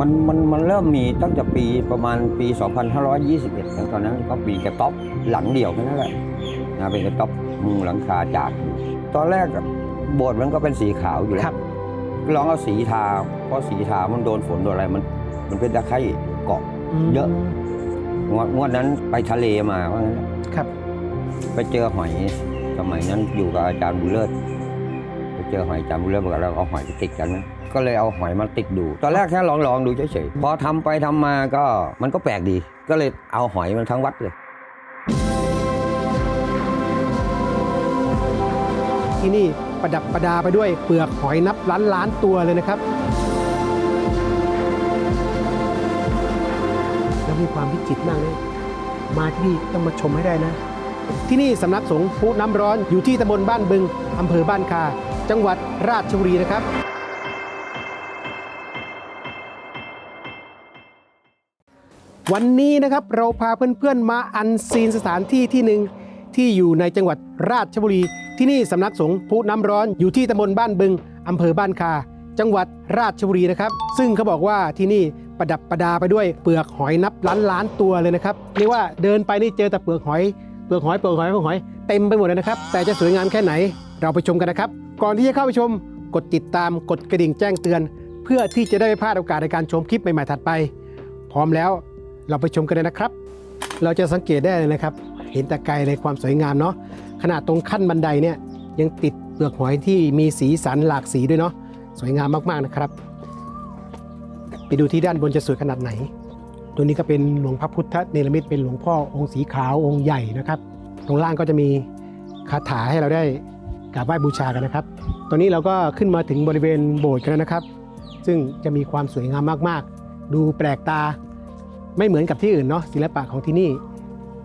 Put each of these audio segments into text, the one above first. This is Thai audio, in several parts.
มันมันมันเริ่มมีตั้งแต่ปีประมาณปี 2521นะตอนนั้นก็มีกระต๊อบหลังเดียวแค่นั้นแหละนะเป็นกระต๊อบมุงหลังคาจากอยู่ตอนแรกอะโบสถ์มันก็เป็นสีขาวอยู่แล้ครัวบลองเอาสีทาเพราะสีทามันโดนฝนโดนอะไรมัน มันเป็นตะไคร่เกาะเยอะงวดงวดนั้นไปทะเลมาว่างั้นแหละครับ ไปเจอหอยสมัยนั้นอยู่กับอาจารย์บุญเลิศไปเจอหอยอาจารย์บุญเลิศบอกว่าเราเอาหอยไปติดกันนะ ก็เลยเอาหอยมาติดดู ตอนแรกแค่ลองลองๆดูเฉยๆพอทำไปทำมาก็มันก็แปลกดี ก็เลยเอาหอยมันทั้งวัดเลย ที่นี่ประดับประดาไปด้วยเปลือกหอยนับล้านล้านตัวเลยนะครับแล้วมีความวิจิตรมากเลยมาที่นี่ต้องมาชมให้ได้นะ ที่นี่สำนักสงฆ์พุน้ำร้อนอยู่ที่ตำบลบ้านบึงอำเภอบ้านคา จังหวัดราชบุรีนะครับ วันนี้นะครับเราพาเพื่อนๆมาอันซีนสถานที่ที่หนึ่งที่อยู่ในจังหวัดราชบุรี ที่นี่สำนักสงฆ์พุน้ำร้อนอยู่ที่ตำบลบ้านบึงอำเภอบ้านคา จังหวัดราชบุรีนะครับ ซึ่งเขาบอกว่าที่นี่ประดับประดาไปด้วยเปลือกหอยนับล้านล้านตัวเลยนะครับเรียกว่าเดินไปนี่เจอแต่เปลือกหอยเปลือกหอยเปลือกหอยเปลือกหอยเต็มไปหมดเลยนะครับ แต่จะสวยงามแค่ไหนเราไปชมกันนะครับ ก่อนที่จะเข้าไปชมกดติดตามกดกระดิ่งแจ้งเตือน เพื่อที่จะได้ไม่พลาดโอกาสในการชมคลิปใหม่ๆถัดไป พร้อมแล้ว เราไปชมกันเลยนะครับ เราจะสังเกตได้เลยนะครับ เห็นแต่ไกลเลยความสวยงามเนาะขนาดตรงขั้นบันไดเนี่ยยังติดเปลือกหอยที่มีสีสันหลากสีด้วยเนาะสวยงามมากๆนะครับ ไปดูที่ด้านบนจะสวยขนาดไหน ตัวนี้ก็เป็นหลวงพระพุทธเนรมิตเป็นหลวงพ่อองค์สีขาวองค์ใหญ่นะครับ ตรงล่างก็จะมีคาถาให้เราได้กราบไหว้บูชากันนะครับ ตอนนี้เราก็ขึ้นมาถึงบริเวณโบสถ์กันแล้วนะครับ ซึ่งจะมีความสวยงามมากๆ ดูแปลกตา ไม่เหมือนกับที่อื่นเนาะศิลปะของที่นี่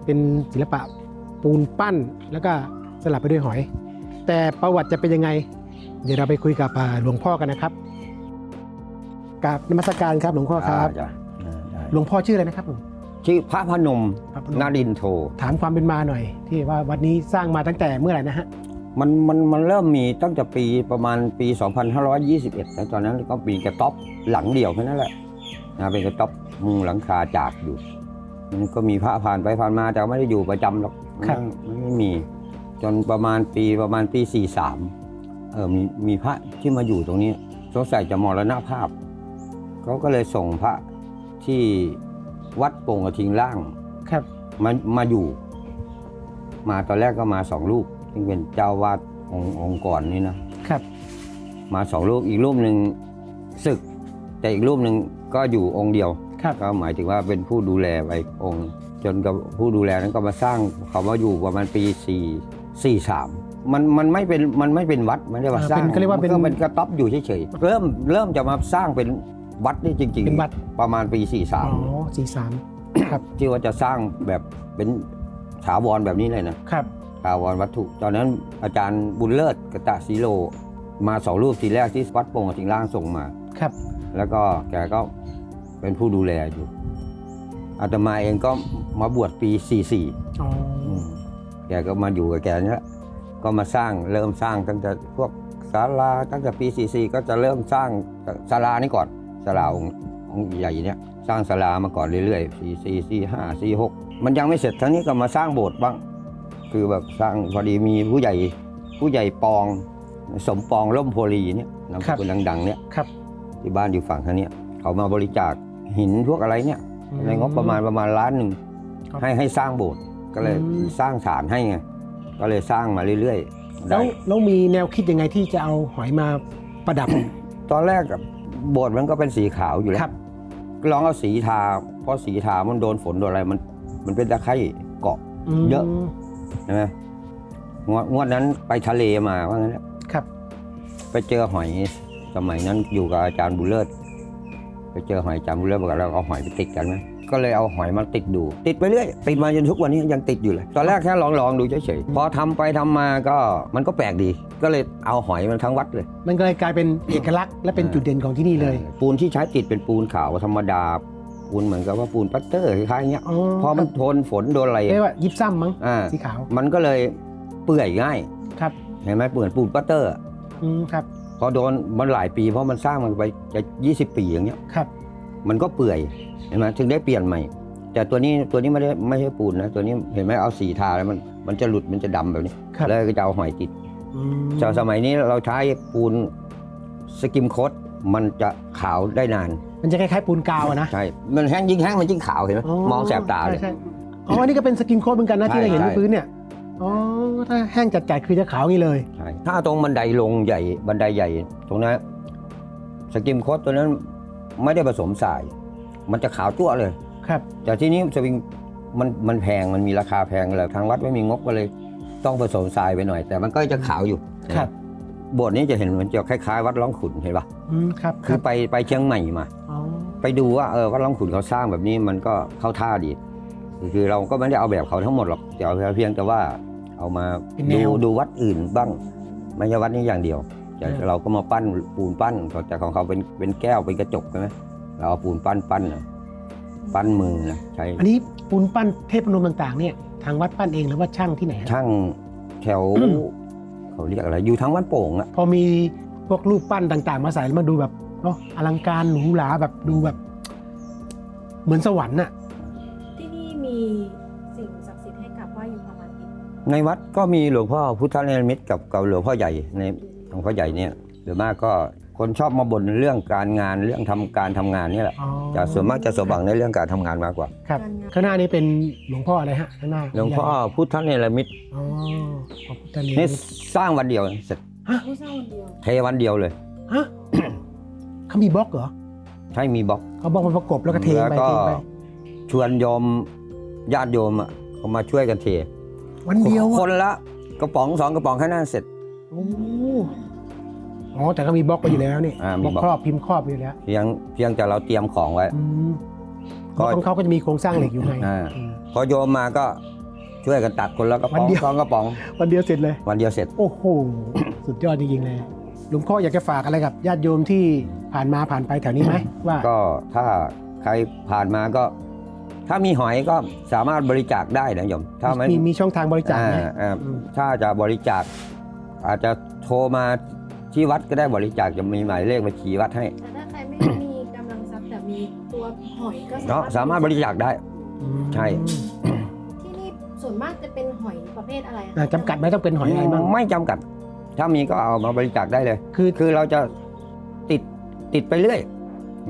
เป็นศิลปะปูนปั้นแล้วก็สลับไปด้วยหอย แต่ประวัติจะเป็นยังไง เดี๋ยวเราไปคุยกับอ่าหลวงพ่อกันนะครับกับนมัสการครับหลวงพ่อครับอ่าจ้ะอ่าได้หลวงพ่อชื่ออะไรนะครับผมชื่อพระพนมพระพนมนาดินโท ถามความเป็นมาหน่อย ที่ว่าวัดนี้สร้างมาตั้งแต่เมื่อไหร่นะฮะมันมันมันเริ่มมีตั้งแต่ปีประมาณปี 2521นะตอนนั้นก็มีกระต๊อบหลังเดียวแค่นั้นแหละ นะเป็นกระต๊อบมุงหลังคาจากอยู่ มันก็มีพระผ่านไปผ่านมาแต่ไม่ได้อยู่ประจำหรอกครับ มันไม่มี จนประมาณปีประมาณปี43เออมีมีพระที่มาอยู่ตรงนี้สงสัยจะมรณภาพเขาก็เลยส่งพระที่วัดโป่งกระทิงล่างครับ มามาอยู่ มาตอนแรกก็มาสองลูกซึ่งเป็นเจ้าวาดองค์องค์ก่อนนี่นะครับ มาสองลูกอีกรูปหนึ่งศึก แต่อีกรูปหนึ่ง ก็อยู่องค์เดียวครับ ก็หมายถึงว่าเป็นผู้ดูแลไปองค์ จนกับผู้ดูแลนั้นก็มาสร้างเขามาอยู่ประมาณปี4 4 3มันมันไม่เป็นมันไม่เป็นวัดไม่ได้ว่าอ่าสร้างเป็นเขาเรียกว่าเป็น มันเป็นกระต๊อบอยู่เฉยๆเริ่มเริ่มจะมาสร้างเป็นวัดนี่จริง เป็นวัดประมาณปี4อ๋อ3สี่สามครับที่ว่าจะสร้างแบบเป็นถาวรแบบนี้เลยนะ ครับ ถาวรวัตถุ ตอนนั้นอาจารย์บุญเลิศกตะสีโล มาสองรูปทีแรกที่วัดโป่งกับทิงล่างส่งมา ครับ แล้วก็แกก็ เป็นผู้ดูแลอยู่อาตมาเองก็มาบวชปี 44อ๋ออืมแกก็มาอยู่กับแกนี่แหละก็มาสร้างเริ่มสร้างตั้งแต่พวกศาลาตั้งแต่ปี 44 ก็จะเริ่มสร้างศาลานี่ก่อนศาลาองค์องค์ใหญ่เนี่ยสร้างศาลามาก่อนเรื่อยๆ44 45 46 มันยังไม่เสร็จทั้งนี้ก็มาสร้างโบสถ์บ้าง คือแบบสร้างพอดีมีผู้ใหญ่ผู้ใหญ่ปอง สมปองร่มโพลีเนี่ยนามสกุลดังๆเนี่ยครับที่บ้านอยู่ฝั่งทางเนี้ยเขามาบริจาค หินพวกอะไรเนี่ยในงบประมาณประมาณล้านหนึ่งครับให้ให้สร้างโบสถ์ก็เลยอืมสร้างศาลให้ไงก็เลยสร้างมาเรื่อยๆแล้ได้วแล้วมีแนวคิดยังไงที่จะเอาหอยมาประดับ ตอนแรกอะโบสถ์มันก็เป็นสีขาวอยู่แล้ครัวบลองเอาสีทาเพราะสีทามันโดนฝนโดนอะไรมัน มันเป็นตะไคร่เกาะมเยอะใช่ไหมงวดงวดนั้นไปทะเลมาว่างั้นแหละครับ ไปเจอหอยสมัยนั้นอยู่กับอาจารย์บุญเลิศ ไปเจอหอยอาจารย์บุญเลิศบอกว่าเราเอาหอยไปติดกันไหมก็เลยเอาหอยมาติดดู ติดไปเรื่อยติดมาจนทุกวันนี้ยังติดอยู่เลย ตอนแรกแค่ลองลองๆดูเฉยๆพอทำไปทำมาก็มันก็แปลกดี ก็เลยเอาหอยมันทั้งวัดเลย มันก็เลยกลายเป็นเอกลักษณ์และเป็นจุดเด่นของที่นี่เลย ปูนที่ใช้ติดเป็นปูนขาวธรรมดาปูนเหมือนกับว่าปูนปัตเตอร์คล้ายๆเงี้ยอ๋อพอมันทนฝนโดนอะไรเรียกว่ายิบซ้ำมั้งอ่าสีขาวมันก็เลยเปื่อยง่ายครับเห็นไหมเปื่อยปูนปัตเตอร์อืมครับ พอโดนมันหลายปีเพราะมันสร้างมันไปจะ20ปีอย่างเงี้ยครับ มันก็เปื่อยเห็นไหมถึงได้เปลี่ยนใหม่ แต่ตัวนี้ตัวนี้ไม่ได้ไม่ใช่ปูนนะตัวนี้เห็นไหมเอาสีทาแล้วมันมันจะหลุดมันจะดำแบบนี้ครับแล้วก็จะเอาหอยติดอืมแต่สมัยนี้เราใช้ปูนสกิมโคตมันจะขาวได้นาน มันจะคล้ายๆปูนกาวอะนะใช่มันแห้งยิ่งแห้งมันยิ่งขาวเห็นไหมมองแสบตาเลยใช่ใช่อ๋ออันนี้ก็เป็นสกินโค้ดเหมือนกันนะใช่ที่เราเห็นใช่บนพื้นเนี่ย อ๋อถ้าแห้งจัดๆคือจะขาวอย่างนี้เลย ใช่ถ้าตรงบันไดลงใหญ่บันไดใหญ่ ตรงนั้นสกิมโคตตัวนั้นไม่ได้ผสมสาย มันจะขาวจั่วเลย ครับ แต่ที่นี้สวิงมันมันแพงมันมีราคาแพงแล้วทางวัดไม่มีงบก็เลย ต้องผสมทรายไปหน่อย แต่มันก็จะขาวอยู่ครับ โบสถ์นี้จะเห็นมันจะคล้ายๆ วัดร่องขุนเห็นปะอืมครับคคืรัอบไปไปเชียงใหม่มา อ๋อไปดูว่าเออวัดร่องขุนเขาสร้างแบบนี้มันก็เข้าท่าดี คือเราก็ไม่ได้เอาแบบเขาทั้งหมดหรอกแต่เอาเพียงแต่ว่า เอามาดูดูวัดอื่นบ้าง ไม่ใช่วัดนี้อย่างเดียวแต่เราก็มาปั้นปูนปั้นแต่ของเขาเป็นเป็นแก้วเป็นกระจกใช่ไหมเราเอาปูนปั้นปั้นนะปั้นมือนะใช้อันนี้ปูนปั้นเทพนมต่างๆเนี่ยทางวัดปั้นเองหรือว่าช่างที่ไหนฮะช่างแถว เขาเรียกอะไร อยู่ทางวัดโป่งอะพอมีพวกรูปปั้นต่าง ๆ มาใส่แล้วมาดูแบบเนาะอลังการหรูหราแบบดูแบบ เหมือนสวรรค์น่ะ ในวัดก็มีหลวงพ่อพุทธเนรมิตกับกับหลวงพ่อใหญ่ในหลวงพ่อใหญ่เนี่ยโดยมากก็คนชอบมาบ่นเรื่องการงานเรื่องทำการทำงานนี่แหละอ๋อจะส่วนมากจะสมหวังในเรื่องการทำงานมากกว่าครับข้างหน้านี้เป็นหลวงพ่ออะไรฮะข้างหน้าหลวงพ่อพุทธเนรมิตอ๋อพระพุทธเนนี่รสร้างวันเดียวเสร็จผู้เช่าคนเดียวเทวันเดียวเลย ฮะ เขามีบล็อกเหรอใช่มีบล็อก เขาบล็อกมาประกบแล้วก็เทแล้วไปก็เทไปชวนโยมญาติโยมอะเขามาช่วยกันเท วันเดียวคอะนละกระป๋องสองกระป๋องแค่นั้นเสร็จโอ้อ๋อแต่ก็มีบล็อกไปอยู่แล้วนี่อ่ามีบล็อกบล็อกครอบพิมพ์ครอบอยู่แล้วเพียงเพียงแต่เราเตรียมของไว้อืมก็ของเขาก็จะมีโครงสร้างเหล็กอยู่ไงอ่าอืมพอโยมมาก็ช่วยกันตักคนละกระป๋องวันเดียวสองกระป๋อง วันเดียวเสร็จเลย วันเดียวเสร็จ โอ้โห สุดยอดจริงๆเลยหลวงพ่ออยากจะฝากอะไรกับญาติโยมที่ผ่านมาผ่านไปแถวนี้ไหมว่า ก็ถ้าใครผ่านมาก็ ถ้ามีหอยก็สามารถบริจาคได้นะโยมถ้าไม่มีมีช่องทางบริจาคไหมอ่อ่าอืมถ้าจะบริจาค อาจจะโทรมาที่วัดก็ได้บริจาคจะมีหมายเลขบัญชีวัดให้แต่ถ้าใครไม่มีกำลังทรัพย์แต่มีตัวหอยก็เนาะสามารถบริจาคได้ อืมใช่ ที่นี่ส่วนมากจะเป็นหอยประเภทอะไรคะอ่าจำกัดไหมต้องเป็นหอยอะไรบ้างไม่จำกัด ถ้ามีก็เอามาบริจาคได้เลย คือ คือเราจะติดติดไปเรื่อย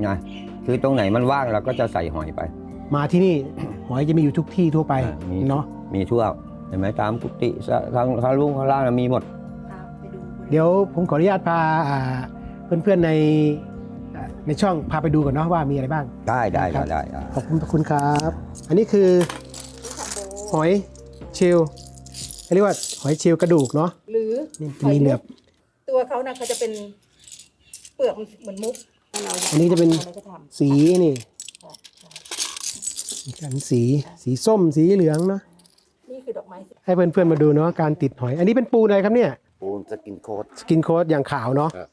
นะคือตรงไหนมันว่างเราก็จะใส่หอยไป มาที่นี่ หอยจะมีอยู่ทุกที่ทั่วไปอ่ามี เนาะมีทั่วเห็นไหมตามกุฏิสะทางทางลุงข้างล่างน่ะมีหมด พาไปดูบริวณเดี๋ยวผมขออนุญาตพาอ่าเพื่อนๆในอ่าในช่องพาไปดูก่อนเนาะว่ามีอะไรบ้าง ได้ได้ครัได้บได้อ่าขอบคุณคุณครับ อันนี้คือนี่ค่ะโบหอยเชลล์เรียกว่าหอยเชลล์กระดูกเนาะหรือนี่จะมีเหลือบ ตัวเขานะเขาจะเป็นเปลือกมันเหมือนมุกเราอันนี้จะเป็นอะไรก็ทำสีนี่ มีกันสีสีส้มสีเหลืองเนาะนี่คือดอกไม้สีให้เพื่อนๆมาดูเนาะการติดหอย อันนี้เป็นปูนอะไรครับเนี่ยปูนสกินโค้ด สกินโค้ดอย่างขาวเนาะครับ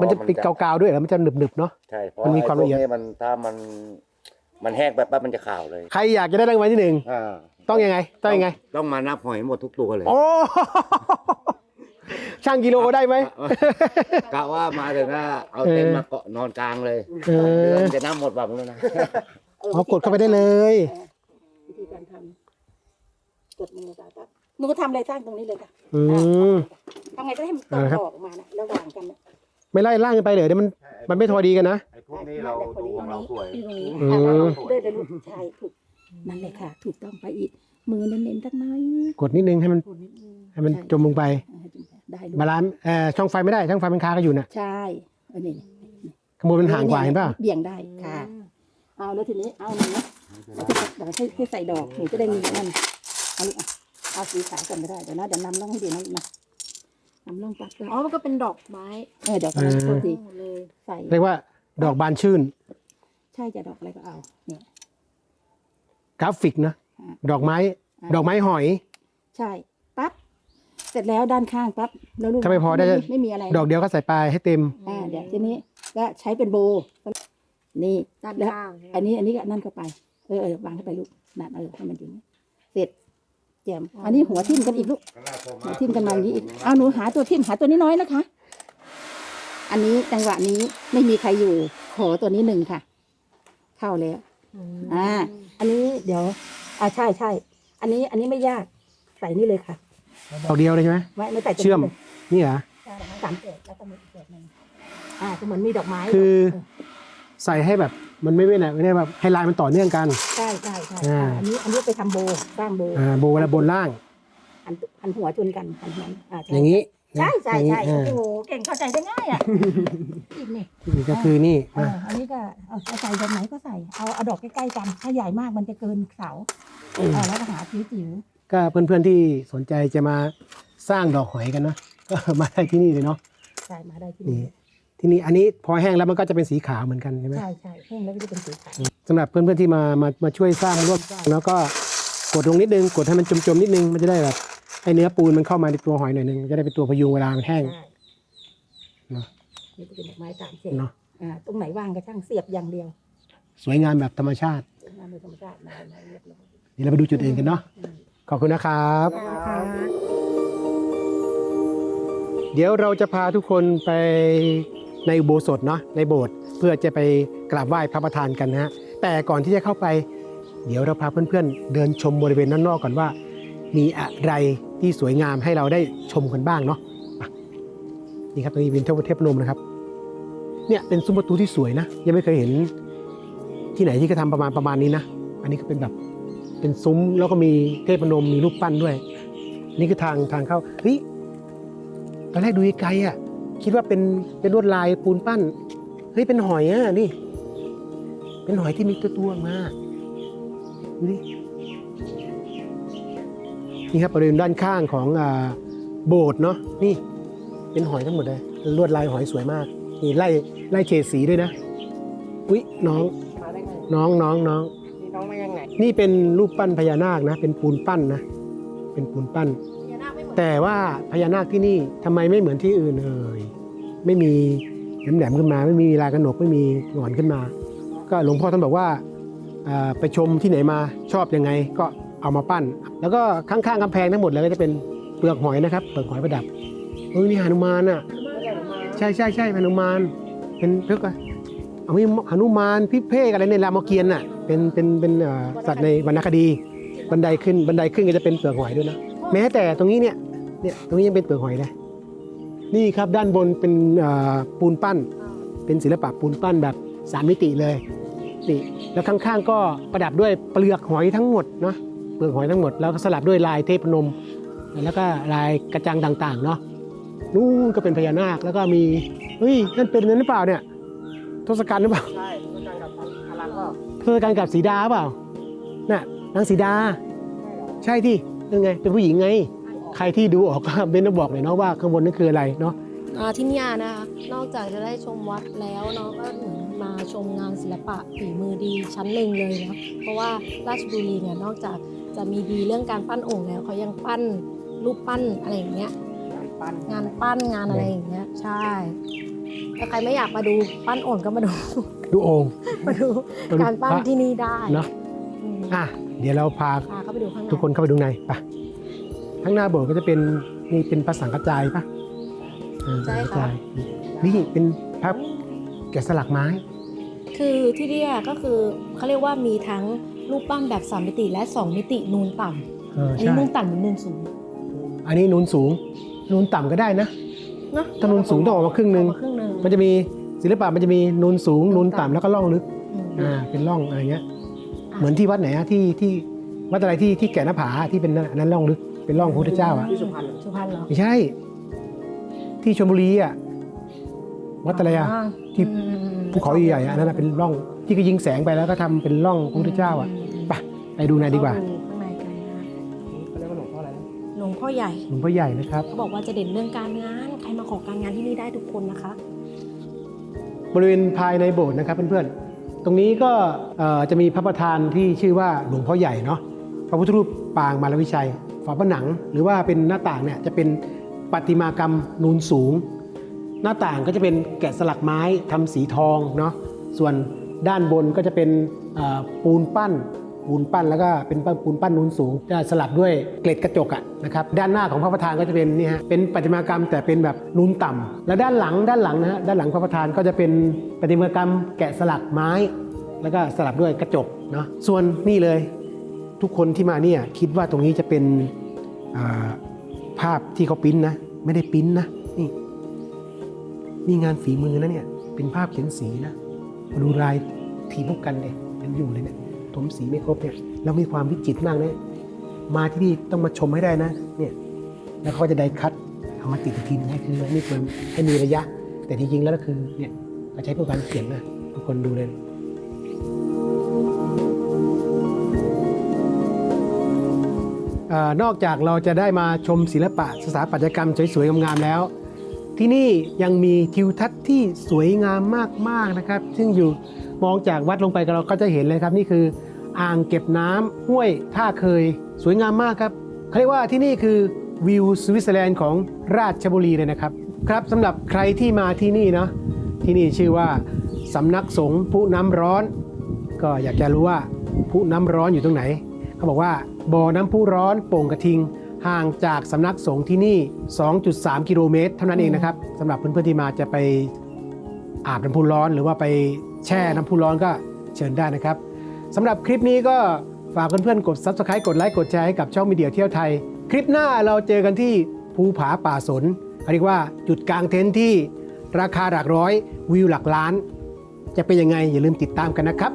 มันจะเป็นกาวๆด้วยแล้วมันจะหนึบๆเนาะ ใช่เพราะมันมีความละเอียด ไพกนี้มันถ้ามันมันแห้งแบบปั๊บมันจะขาวเลยใครอยากจะได้รางวัลที่หนึ่งอ่าต้องยังไงต้องยังไงต้องมานับหอยหมดทุกตัวเลยโอ้ ช่างกิโลได้ไหม กะว่ามาถึงก็เอาเต็นท์มาเกาะนอนกลางเลยเออ เดี๋ยวมันจะนับหมดแบบนั้นนะ อ๋อกดเข้าไปได้เลย วิธีการทำกดมือตาตัดหนูก็ทำอะไรสร้างตรงนี้เลยค่ะอืม ทำไงก็ให้มันตเอาละครับกออกมานะระหว่างกันนะ ไม่ไล่ล่างกันไปเลยเดี๋ยวมันมันไม่ทอดีกันนะ ไอ้พวกนี้เราดูของเราสวยที่ตรงนี้อืมอะเราเดินเดินลูกใช่ถูกนั่นเลยค่ะ ถูกต้องไปอีก มือเน้นๆสักหน้อยกดนิดนึงให้มันกดนิดนึงให้มันจมลงไปอ่าให้จมไปได้ลูกบาลานซ์เอ่อช่องไฟไม่ได้ช่องไฟมันค้าก็อยู่น่ะใช่เออนี่ขโมยมันห่างกว่าเห็นป่ะเบี่ยงได้ค่ะ เอาแล้วทีนี้เอาหนึ่งนะเอาที่เดี๋ยวให้ให้ใส่ดอกหนูจะได้มีนั่นเอาลูกอะเอาสีขาวกันก็ได้เดี๋ยวนะเดี๋ยวนำร่องให้ดีนะลูกนะนำร่องปัดก็อ๋อ มันก็เป็นดอกไม้เออเดี๋ยวกำลังโทษทีหมดเลยใส่เรียกว่าดอกบานชื่น ใช่จะดอกอะไรก็เอาเนี่ยกราฟิกนะอ่าดอกไม้อ่าดอกไม้หอย ใช่ปั๊บเสร็จแล้วด้านข้างปั๊บแล้วลูกถ้าไม่พอได้ ไม่มีอะไรดอกเดียวก็ใส่ปลายให้เต็ม อ่าเดี๋ยวทีนี้ก็ใช้เป็นโบว์ นี่ด้านแล้วข้างใช่ไหมอันนี้อันนี้ก็นั่นเข้าไปเออเออวางเข้าไปลูกนั่นเออให้มันอยู่นี่เสร็จแจมอันนี้หัวทิ่มกันอีกลูกหัวทิ่มกันมาอย่างนี้อีกเอาหนูหาตัวทิ่มหาตัวนี้น้อยนะคะ อันนี้จังหวะนี้ไม่มีใครอยู่ขอตัวนี้หนึ่งค่ะ เข้าแล้วอ่า อันนี้เดี๋ยว อ่าใช่ใช่อันนี้อันนี้ไม่ยากใส่นี่เลยค่ะดอกเดียวเลยใช่ไหมไว้ไม่ใส่ตัวนี้เชื่อม ลยนี่เหรอ ใช่สามเกล็ดแล้วก็มีอีกเกล็ดหนึ่งอ่าจะเหมือนมีดอกไม้คือ ใส่ให้แบบมันไม่ไม่ไหนไม่ได้แบบให้ลายมันต่อเนื่องกัน ใช่ใช่ใช่อ่าอ่าอันนี้อันนี้ไปทำโบสร้างโบอ่าโบว์และบนล่าง หันหันหัวชนกันหันหัวอ่าใช่อย่างนี้ใช่ใช่อย่างนี้ใช่อ่าโอ้โหเก่งเข้าใจได้ง่ายอะอีกนี่นี่ก็คือนี่เอนะออันนี้ก็เอาเอาใส่แบบไหนก็ใส่เอาเอาดอกใกล้ๆกันถ้าใหญ่มากมันจะเกินเสาเออแล้วก็หาจิ๋วจิ๋วก็เพื่อนๆที่สนใจจะมาสร้างดอกหอยกันนะก็มาได้ที่นี่เลยเนาะๆใช่มาได้ที่นี่นี่ ที่นี่อันนี้พอแห้งแล้วมันก็จะเป็นสีขาวเหมือนกันใช่ไหมใช่ใช่แห้งแล้วก็จะเป็นสีขาวสำหรับเพื่อนๆที่มามามาช่วยสร้างร่วมสร้างแล้วก็กดลงนิดนึงกดให้มันจมๆนิดนึงมันจะได้แบบให้เนื้อปูนมันเข้ามาในตัวหอยหน่อยนึงมันจะได้เป็นตัวพยุงเวลามันแห้งใช่เนอะนี่จะเป็นดอกไม้สามเฉดเนาะอ่าตรงไหนว่างก็ช่างเสียบอย่างเดียว สวยงามแบบธรรมชาติงานโดยธรรมชาติมามาเรียบร้อยเดี๋ยวเราไปดูจุดอื่นกันเนาะขอบคุณนะครับค่ะเดี๋ยวเราจะพาทุกคนไป ในอุโบสถเนาะในโบสถ์เพื่อจะไปกราบไหว้พระประธานกันนะฮะแต่ก่อนที่จะเข้าไป เดี๋ยวเราพาเพื่อนๆ เดินชมบริเวณด้านนอกก่อนว่า มีอะไรที่สวยงามให้เราได้ชมกันบ้างเนาะะนี่ครับตรงนี้เป็นเทพเทพนมนะครับเนี่ยเป็นซุ้มประตูที่สวยนะ ยังไม่เคยเห็นที่ไหนที่เขาทำประมาณประมาณนี้นะ อันนี้ก็เป็นแบบเป็นซุ้มแล้วก็มีเทพนมมีรูปปั้นด้วย นี่คือทางทางเข้าเฮ้ยตอนแรกดูไกลอะ คิดว่าเป็นเป็นลวดลายปูนปั้น เฮ้ยเป็นหอยอะนี่ เป็นหอยที่มีตัวตัวๆมาดูดินี่ครับบริเวณด้านข้างของอ่าโบสถ์เนาะนี่ เป็นหอยทั้งหมดเลยลวดลายหอยสวยมากนี่ไล่ไล่เฉดสีด้วยนะอุ๊ยน้องมาได้ไงน้องน้องน้องนี่น้องมายังไงนี่เป็นรูปปั้นพญานาคนะ เป็นปูนปั้นนะ เป็นปูนปั้น แต่ว่าพญานาคที่นี่ทำไมไม่เหมือนที่อื่นเอ่ยไม่มีแหลมๆขึ้นมา ไม่มีลายกระหนกไม่มีหงอนขึ้นมา ก็หลวงพ่อท่านบอกว่าไปชมที่ไหนมาชอบยังไงก็เอามาปั้น แล้วก็ข้างๆกำแพงทั้งหมดเลยก็จะเป็นเปลือกหอยนะครับเปลือกหอยประดับเออนี่หนุมานอะใช่ใช่ใช่หนุมาน เป็นเพื่อเอามีหนุมานพิเภกอะไรในรามเกียรติ์น่ะเป็นเป็นเป็นสัตว์ในวรรณคดี บันไดขึ้นบันไดขึ้นก็จะเป็นเปลือกหอยด้วยนะแม้แต่ตรงนี้เนี่ย เนี่ยตรงนี้ยังเป็นเปลือกหอยเลยนี่ครับด้านบนเป็นเอ่อปูนปั้น เป็นศิลปะปูนปั้นแบบสามมิติเลยนี่แล้วข้างๆก็ประดับด้วยเปลือกหอยทั้งหมดเนาะเปลือกหอยทั้งหมดแล้วก็สลับด้วยลายเทพนม แล้วก็ลายกระจังต่างๆเนาะนู่นก็เป็นพญานาคแล้วก็มีเฮ้ยนั่นเป็นนั้นหรือเปล่าเนี่ยทศกัณฐ์หรือเปล่าใช่ทุกการกับพลังก็เธอกันกับสีดาเปล่าน่ะนางสีดา ใช่ที่ยังไงเป็นผู้หญิงไง ใครที่ดูออกก็เบนมาบอกหน่อยเนาะว่าข้างบนนั่นคืออะไรเนาะอ่าที่เนี่ยนะคะนอกจากจะได้ชมวัดแล้วเนาะก็เหมือนมาชมงานศิลปะฝีมือดีชั้นหนึ่งเลยนะเพราะว่าราชบุรีเนี่ยนอกจากจะมีดีเรื่องการปั้นโอ่งแล้วเขายังปั้นรูปปั้นอะไรอย่างเงี้ยปั้นงานปั้นงานอะไรอย่างเงี้ยใช่ถ้าใครไม่อยากมาดูปั้นโอ่งก็มาดู ดูโองค์มาดูการปั้นที่นี่ได้เนาะอืมอะเดี๋ยวเราพาพาเข้าไปดูข้างในทุกคนเข้าไปดูในไป ข้างหน้าโบสถ์ก็จะเป็นนี่เป็นพระสังฆจายปะอ่าสังฆจายนี่เป็นพระแกะสลักไม้ คือที่เนี่ยก็คือเขาเรียกว่ามีทั้งรูปปั้นแบบสามมิติและสองมิตินูนต่ำเอออันนี้ใช่นูนต่ำหรือนูนสูง อันนี้นูนสูง นูนต่ำก็ได้นะเนาะถ้านูนสูงต้องออกมาครึ่งหนึ่งออกมาครึ่งหนึ่งมันจะมีศิลปะมันจะมีนูนสูงนูนต่ำแล้วก็ล่องลึกอืมอ่าเป็นร่องอะไรเงี้ย เหมือนที่วัดไหนอะที่ที่วัดอะไรที่ที่แก่หน้าผาที่เป็นอันนั้นร่องลึก เป็นร่องพระพุทธเจ้าอะที่สุพรรณสุพรรณเหรอไม่ใช่ ที่ชลบุรีอะวัดอะไรอะที่อืมอืมอืมภูเขาใหญ่ๆอะอันนั้นอะเป็นร่องที่ก็ยิงแสงไปแล้วก็ทำเป็นร่องพระพุทธเจ้าอะไปไปดูหน่อยดีกว่าเข้ดูข้างในกันนะเขาเรียกว่าหลวงพ่ออะไรนะหลวงพ่อใหญ่หลวงพ่อใหญ่นะครับเขาบอกว่าจะเด่นเรื่องการงานใครมาขอการงานที่นี่ได้ทุกคนนะคะ บริเวณภายในโบสถ์นะครับเพื่อนๆตรงนี้ก็เอ่อจะมีพระประธานที่ชื่อว่าหลวงพ่อใหญ่เนาะพระพุทธรูปปางมารวิชัย ฝาผนัง หรือว่าเป็นหน้าต่างเนี่ยจะเป็นประติมากรรมนูนสูง หน้าต่างก็จะเป็นแกะสลักไม้ทำสีทองเนาะส่วนด้านบนก็จะเป็นปูนปั้นปูนปั้นแล้วก็เป็นปูนปั้นนูนสูงจะสลับด้วยเกล็ดกระจกอะนะครับด้านหน้าของพระประธานก็จะเป็นนี่ฮะเป็นประติมากรรมแต่เป็นแบบนูนต่ำและด้านหลังด้านหลังนะฮะด้านหลังพระประธานก็จะเป็นประติมากรรมแกะสลักไม้ แล้วก็สลับด้วยกระจกเนาะส่วนนี่เลย ทุกคนที่มาเนี่ยคิดว่าตรงนี้จะเป็นาภาพที่เขาปิ้นนะ ไม่ได้ปิ้นนะนี่นี่งานฝีมือนะเนี่ยเป็นภาพเขียนสีนะมาดูลายทีพวกกันเลยยังอยู่เลยเนี่ยถมสีไม่ครบเนี่ยแล้วมีความวิจิตรมากเลยมาที่นี่ต้องมาชมให้ได้นะเนี่ยแล้วเขาจะได้คัดเอามาติดทีนึงให้คือนี่คือให้มีระยะ แต่จริงๆแล้วก็คือเนี่ยเราใช้เพื่อการเขียนนะทุกคนดูเลย นอกจากเราจะได้มาชมศิลปะสถาปัตยกรรมสวยๆงามๆแล้ว ที่นี่ยังมีทิวทัศน์ที่สวยงามมากๆนะครับ ซึ่งอยู่มองจากวัดลงไปเราก็จะเห็นเลยครับ นี่คืออ่างเก็บน้ำห้วยท่าเคยสวยงามมากครับเขาเรียกว่าที่นี่คือวิวสวิตเซอร์แลนด์ของราชบุรีเลยนะครับ ครับสำหรับใครที่มาที่นี่เนาะที่นี่ชื่อว่าสำนักสงฆ์ผู้น้ำร้อน ก็อยากจะรู้ว่าผู้น้ำร้อนอยู่ตรงไหน เขาบอกว่าบ่อน้ำพุร้อนโป่งกระทิง ห่างจากสำนักสงฆ์ที่นี่ 2.3 กิโลเมตร เท่านั้นเองนะครับสำหรับเพื่อนๆที่มาจะไปอาบน้ำพุร้อน หรือว่าไปแช่น้ำพุร้อนก็เชิญได้นะครับสำหรับคลิปนี้ก็ฝากเพื่อนๆกด Subscribe กดไลค์กดแชร์ให้กับช่องมีเดียเที่ยวไทย คลิปหน้าเราเจอกันที่ภูผาป่าสนเขาเรียกว่าจุดกลางเต็นท์ที่ราคาหลักร้อยวิวหลักล้าน จะเป็นยังไงอย่าลืมติดตามกันนะครับ